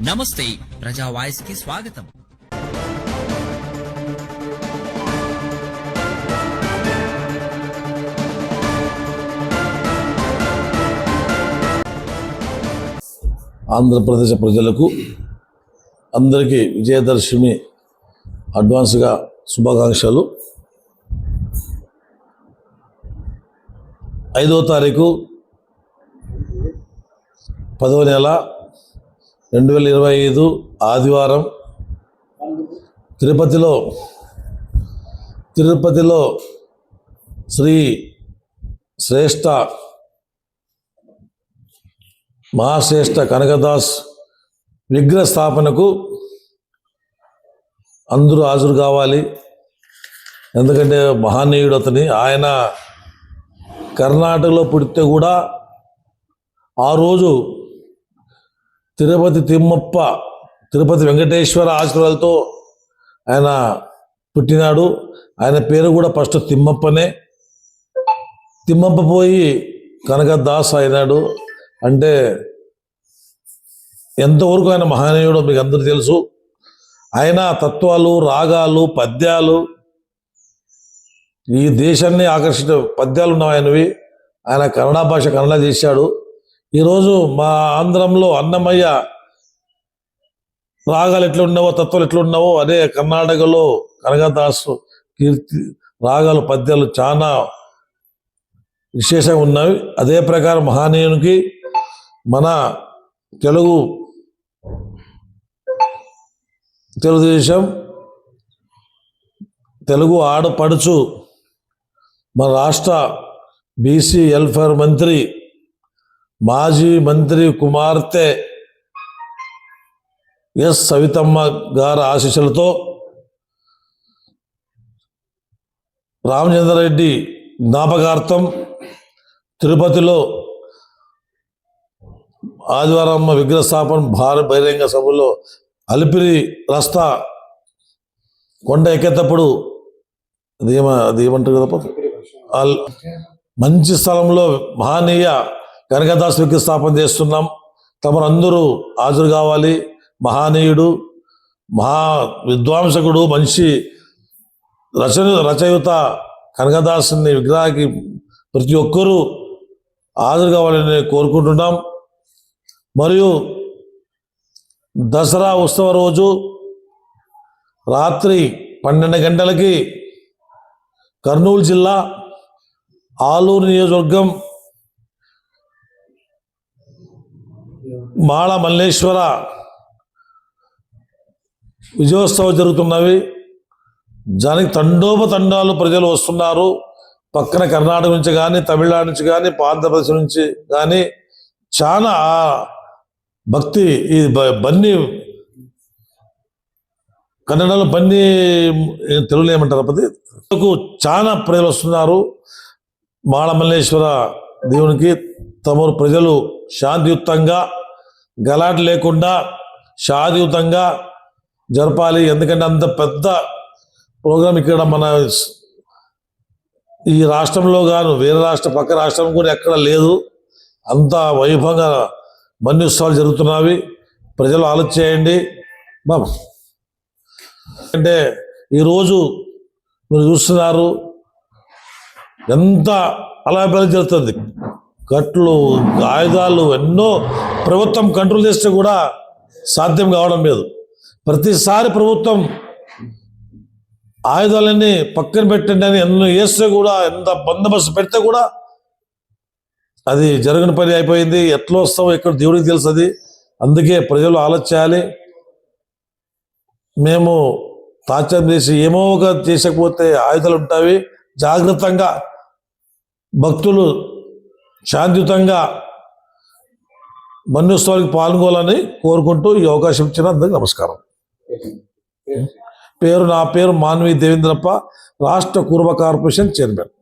నమస్తే ప్రజా వాయిస్కి స్వాగతం. ఆంధ్రప్రదేశ్ ప్రజలకు అందరికీ విజయదర్శిని అడ్వాన్స్గా శుభాకాంక్షలు. ఐదవ తారీఖు పదవ నెల రెండు వేల ఇరవై ఐదు ఆదివారం తిరుపతిలో తిరుపతిలో శ్రీ శ్రేష్ఠ మహాశ్రేష్ఠ కనకదాస్ విగ్రహ స్థాపనకు అందరూ హాజరు కావాలి. ఎందుకంటే మహానీయుడు అతని. ఆయన కర్ణాటకలో పుడితే కూడా ఆ రోజు తిరుపతి తిమ్మప్ప తిరుపతి వెంకటేశ్వర ఆశీర్వాదాలతో ఆయన పుట్టినాడు. ఆయన పేరు కూడా ఫస్ట్ తిమ్మప్పనే. తిమ్మప్ప పోయి కనకదాస్ అయినాడు. అంటే ఎంతవరకు ఆయన మహనీయుడో మీకు అందరూ తెలుసు. ఆయన తత్వాలు రాగాలు పద్యాలు ఈ దేశాన్ని ఆకర్షించే పద్యాలు ఉన్నాయి ఆయనవి. ఆయన కన్నడ భాష కన్నడ చేశాడు. ఈరోజు మా ఆంధ్రంలో అన్నమయ్య రాగాలు ఎట్లున్నావో తత్వాలు ఎట్లున్నావో అదే కర్ణాటకలో కనకదాసు కీర్తి రాగాలు పద్యాలు చాలా విశేషంగా ఉన్నవి. అదే ప్రకారం మహానీయునికి మన తెలుగు తెలుగుదేశం తెలుగు ఆడపడుచు మన రాష్ట్ర బీసీ వెల్ఫేర్ మంత్రి మాజీ మంత్రి కుమార్తె ఎస్ సవితమ్మ గారి ఆశీస్సులతో రామచంద్రరెడ్డి జ్ఞాపకార్థం తిరుపతిలో ఆదివారం విగ్రహ స్థాపన భారత బహిరంగ సభలో అలిపిరి రస్తా కొండ ఎక్కేటప్పుడు అది ఏమ అది ఏమంటారు కదా మంచి స్థలంలో మహనీయ కనకదాస్ విగ్రహ స్థాపన చేస్తున్నాం. తమరందరూ హాజరు కావాలి. మహానీయుడు మహా విద్వాంసకుడు మంచి రచన రచయిత కనకదాసుని విగ్రహానికి ప్రతి ఒక్కరూ హాజరు కావాలని కోరుకుంటున్నాం. మరియు దసరా ఉత్సవ రోజు రాత్రి పన్నెండు గంటలకి కర్నూలు జిల్లా ఆలూరు నియోజకవర్గం మాళ మల్లేశ్వర విజయోత్సవం జరుగుతున్నవి. దానికి తండోపతండాలు ప్రజలు వస్తున్నారు. పక్కన కర్ణాటక నుంచి కానీ తమిళనాడు నుంచి కానీ ఆంధ్రప్రదేశ్ నుంచి కానీ చాలా భక్తి ఈ బ- బన్నీ కన్నడలో బన్నీ తెలుగులో ఏమంటారు పది చాలా ప్రజలు వస్తున్నారు. మాళమల్లేశ్వర దేవునికి తమరు ప్రజలు శాంతియుక్తంగా గలాట లేకుండా శాంతియుతంగా జరపాలి. ఎందుకంటే అంత పెద్ద ప్రోగ్రాం ఇక్కడ మన ఈ రాష్ట్రంలో గాను వేరే రాష్ట్ర పక్క రాష్ట్రం కూడా ఎక్కడ లేదు. అంత వైభవంగా మన్ని ఉత్సవాలు జరుగుతున్నవి. ప్రజలు ఆలోచన చేయండి అంటే ఈరోజు మీరు చూస్తున్నారు ఎంత అలా జరుగుతుంది. కట్లు ఆయుధాలు ఎన్నో ప్రభుత్వం కంట్రోల్ చేస్తే కూడా సాధ్యం కావడం లేదు. ప్రతిసారి ప్రభుత్వం ఆయుధాలన్నీ పక్కన పెట్టండి అని ఎన్నో వేస్తే కూడా ఎంత బందోబస్తు పెడితే కూడా అది జరగని పని అయిపోయింది. ఎట్లా వస్తావో ఎక్కడ దేవుడికి తెలుసు అది అందుకే ప్రజలు ఆలోచించాలి. మేము తాత్యం చేసి ఏమో ఒక చేసకపోతే ఆయుధాలు ఉంటాయి. జాగ్రత్తగా భక్తులు శాంతియుతంగా మన్యోత్సవానికి పాల్గొనాలని కోరుకుంటూ ఈ అవకాశం ఇచ్చిన అందరికీ నమస్కారం. పేరు నా పేరు మాన్వి దేవేంద్రప్ప రాష్ట్ర కుర్మ కార్పొరేషన్ చైర్మన్.